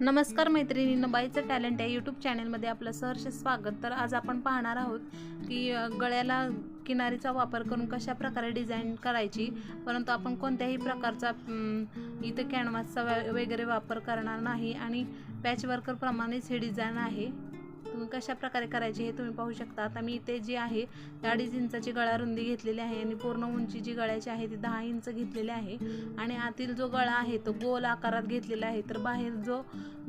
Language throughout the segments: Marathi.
नमस्कार मैत्रिणी बाईचं टॅलेंट आहे यूट्यूब चॅनलमध्ये आपलं सहर्ष स्वागत. तर आज आपण पाहणार आहोत की गळ्याला किनारीचा वापर करून कशा प्रकारे डिझाईन करायची परंतु आपण कोणत्याही प्रकारचा इथं कॅनव्हासचा वगैरे वापर करणार नाही. आणि पॅच वर्करप्रमाणेच हे डिझाईन आहे. तुम्ही कशा प्रकारे करायचे हे तुम्ही पाहू शकता. आता मी इथे जी आहे अडीच इंचाची गळा रुंदी घेतलेली आहे आणि पूर्ण उंची जी गळ्याची आहे ती दहा इंच घेतलेली आहे. आणि आतील जो गळा आहे तो गोल आकारात घेतलेला आहे. तर बाहेर जो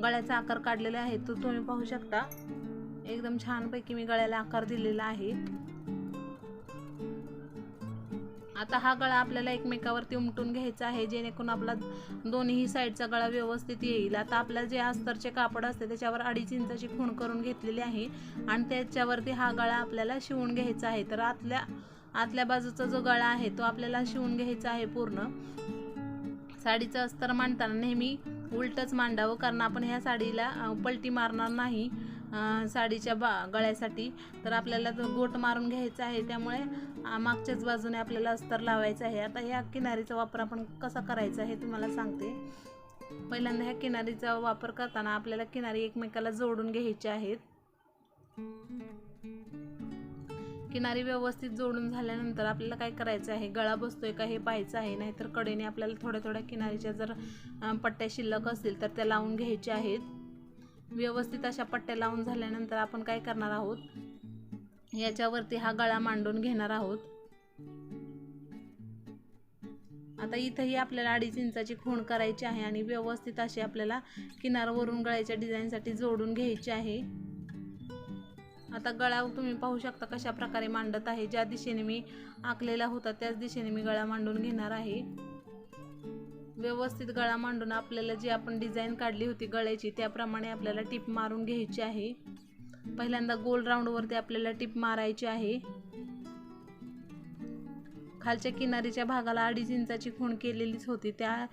गळ्याचा आकार काढलेला आहे तो तुम्ही पाहू शकता. एकदम छानपैकी मी गळ्याला आकार दिलेला आहे. आता हा गळा आपल्याला एकमेकावरती उमटून घ्यायचा आहे जेणेकरून आपला दोन्ही साईडचा गळा व्यवस्थित येईल. आता आपल्या जे अस्तरचे कापड असते त्याच्यावर अडीच इंचाची खूण करून घेतलेली आहे आणि त्याच्यावरती हा गळा आपल्याला शिवून घ्यायचा आहे. तर आतल्या आतल्या बाजूचा जो गळा आहे तो आपल्याला शिवून घ्यायचा आहे पूर्ण. साडीचं अस्तर मांडताना नेहमी उलटच मांडावं कारण आपण ह्या साडीला पलटी मारणार नाही. साडीच्या बा गळ्यासाठी. तर आपल्याला गोट मारून घ्यायचा आहे त्यामुळे मागच्याच बाजूने आपल्याला अस्तर लावायचं आहे. आता ह्या किनारीचा वापर आपण कसा करायचा हे तुम्हाला सांगते. पहिल्यांदा ह्या किनारीचा वापर करताना आपल्याला किनारी एकमेकाला जोडून घ्यायचे आहेत. किनारी व्यवस्थित जोडून झाल्यानंतर आपल्याला काय करायचं आहे? गळा बसतोय का हे पाहायचं आहे. नाहीतर कडेने आपल्याला थोड्या थोड्या किनारीच्या जर पट्ट्या शिल्लक असतील तर त्या लावून घ्यायच्या आहेत. व्यवस्थित अशा पट्ट्या लावून झाल्यानंतर आपण काय करणार आहोत? याच्यावरती हा गळा मांडून घेणार आहोत. आता इथंही आपल्याला अडीच इंचाची खूण करायची आहे आणि व्यवस्थित अशी आपल्याला किनारवरून गळ्याच्या डिझाईनसाठी जोडून घ्यायची आहे. आता गळा तुम्ही पाहू शकता कशा प्रकारे मांडत आहे. ज्या दिशेने मी आखलेला होता त्याच दिशेने मी गळा मांडून घेणार आहे. व्यवस्थित गळा मांडून आपल्याला जी आपण डिझाईन काढली होती गळ्याची त्याप्रमाणे आपल्याला टिप मारून घ्यायची आहे. पहिल्यांदा गोल राऊंडवरती आपल्याला टिप मारायची आहे. खालच्या किनारीच्या भागाला अडीच इंचाची खूण केलेलीच होती. त्या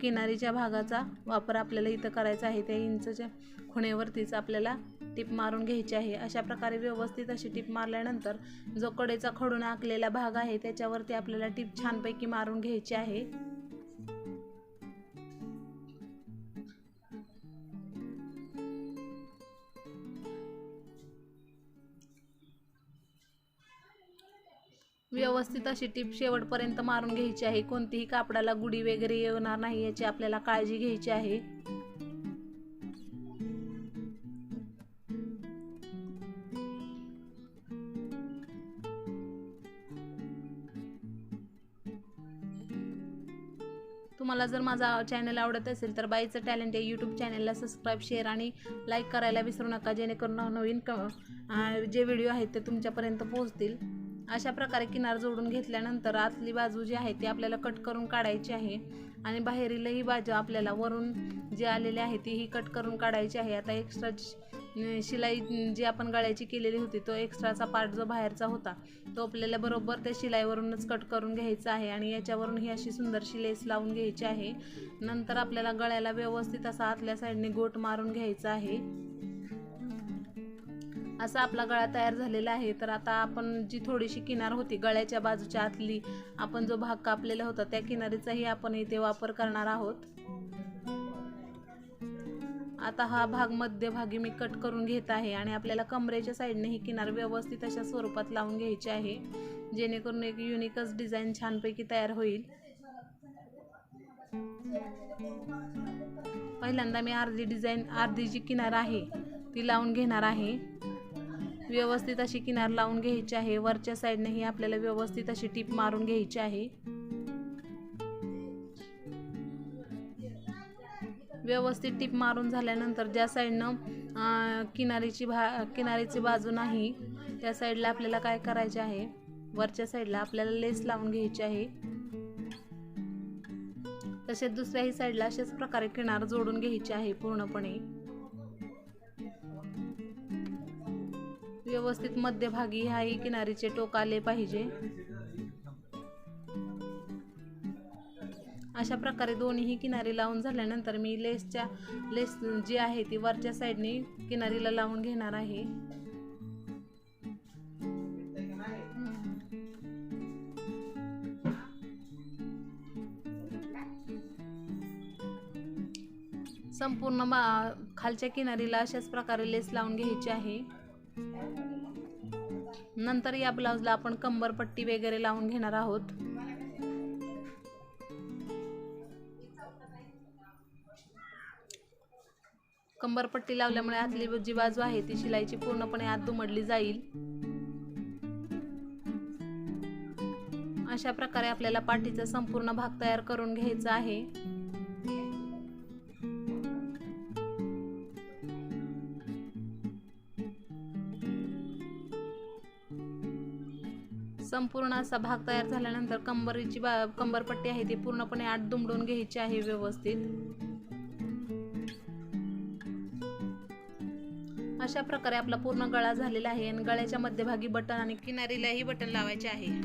किनारीच्या भागाचा वापर आपल्याला इथं करायचा आहे. त्या इंचच्या खुणेवरतीच आपल्याला टिप मारून घ्यायची आहे. अशा प्रकारे व्यवस्थित अशी टिप मारल्यानंतर जो कडेचा खडून आखलेला भाग आहे त्याच्यावरती आपल्याला टिप छानपैकी मारून घ्यायची आहे. व्यवस्थित अशी टीप शेवटपर्यंत मारून घ्यायची आहे. कोणतीही कापडाला गुढी वगैरे येणार नाही याची आपल्याला काळजी घ्यायची आहे. तुम्हाला जर माझा चॅनल आवडत असेल तर बाईचं टॅलेंट या यूट्यूब चॅनलला सबस्क्राईब शेअर आणि लाईक करायला विसरू नका. जेणेकरून नवीन क जे व्हिडिओ आहेत ते तुमच्यापर्यंत पोहोचतील. अशा प्रकारे किनार जोडून घेतल्यानंतर आतली बाजू जी आहे ती आपल्याला कट करून काढायची आहे. आणि बाहेरीलही बाजू आपल्याला वरून जी आलेली आहे तीही कट करून काढायची आहे. आता एक्स्ट्रा शिलाई जी आपण गळ्याची केलेली होती तो एक्स्ट्राचा पार्ट जो बाहेरचा होता तो आपल्याला बरोबर त्या शिलाईवरूनच कट करून घ्यायचा आहे. आणि याच्यावरून ही अशी सुंदरशी लेस लावून घ्यायची आहे. नंतर आपल्याला गळ्याला व्यवस्थित असा आतल्या साईडने गोट मारून घ्यायचा आहे. असा आपला गळा तयार झालेला आहे. तर आता आपण जी थोडीशी किनार होती गळ्याच्या बाजूच्या आतली आपण जो भाग कापलेला होता त्या किनारीचाही आपण इथे वापर करणार आहोत. आता हा भाग मध्यभागी मी कट करून घेत आहे आणि आपल्याला कमरेच्या साईडने ही किनार व्यवस्थित अशा स्वरूपात लावून घ्यायची आहे. जेणेकरून एक युनिकच डिझाईन छानपैकी तयार होईल. पहिल्यांदा मी अर्धी डिझाईन अर्धी जी किनार आहे ती लावून घेणार आहे. व्यवस्थित अशी किनार लावून घ्यायची आहे. वरच्या साईडनेही आपल्याला व्यवस्थित अशी टीप मारून घ्यायची आहे. व्यवस्थित टीप मारून झाल्यानंतर ज्या साईडनं किनारीची भा किनारीची बाजू नाही त्या साईडला आपल्याला काय करायचे आहे? वरच्या साईडला आपल्याला लेस लावून घ्यायची आहे. तसेच दुसऱ्याही साईडला अशाच प्रकारे किनार जोडून घ्यायची आहे पूर्णपणे. व्यवस्थित मध्यभागी ह्याही किनारीचे टोक आले पाहिजे. अशा प्रकारे दोन्हीही किनारी लावून झाल्यानंतर मी लेसच्या लेस जी आहे ती वरच्या साईडने किनारीला लावून घेणार आहे. संपूर्ण मा खालच्या किनारीला अशाच प्रकारे लेस लावून घ्यायची आहे. नंतर या ब्लाऊजला आपण कंबरपट्टी वगैरे लावून घेणार आहोत. कंबरपट्टी लावल्यामुळे आतली जी बाजू आहे ती शिलाईची पूर्णपणे आत दुमडली जाईल. अशा प्रकारे आपल्याला पाठीचा संपूर्ण भाग तयार करून घ्यायचा आहे. संपूर्ण असा भाग तयार झाल्यानंतर कंबरीची बा कंबरपट्टी आहे ती पूर्णपणे आत दुमडून घ्यायची आहे व्यवस्थित. अशा प्रकारे आपला पूर्ण गळा झालेला आहे आणि गळ्याच्या मध्यभागी बटन आणि किनारीलाही बटन लावायचे आहे.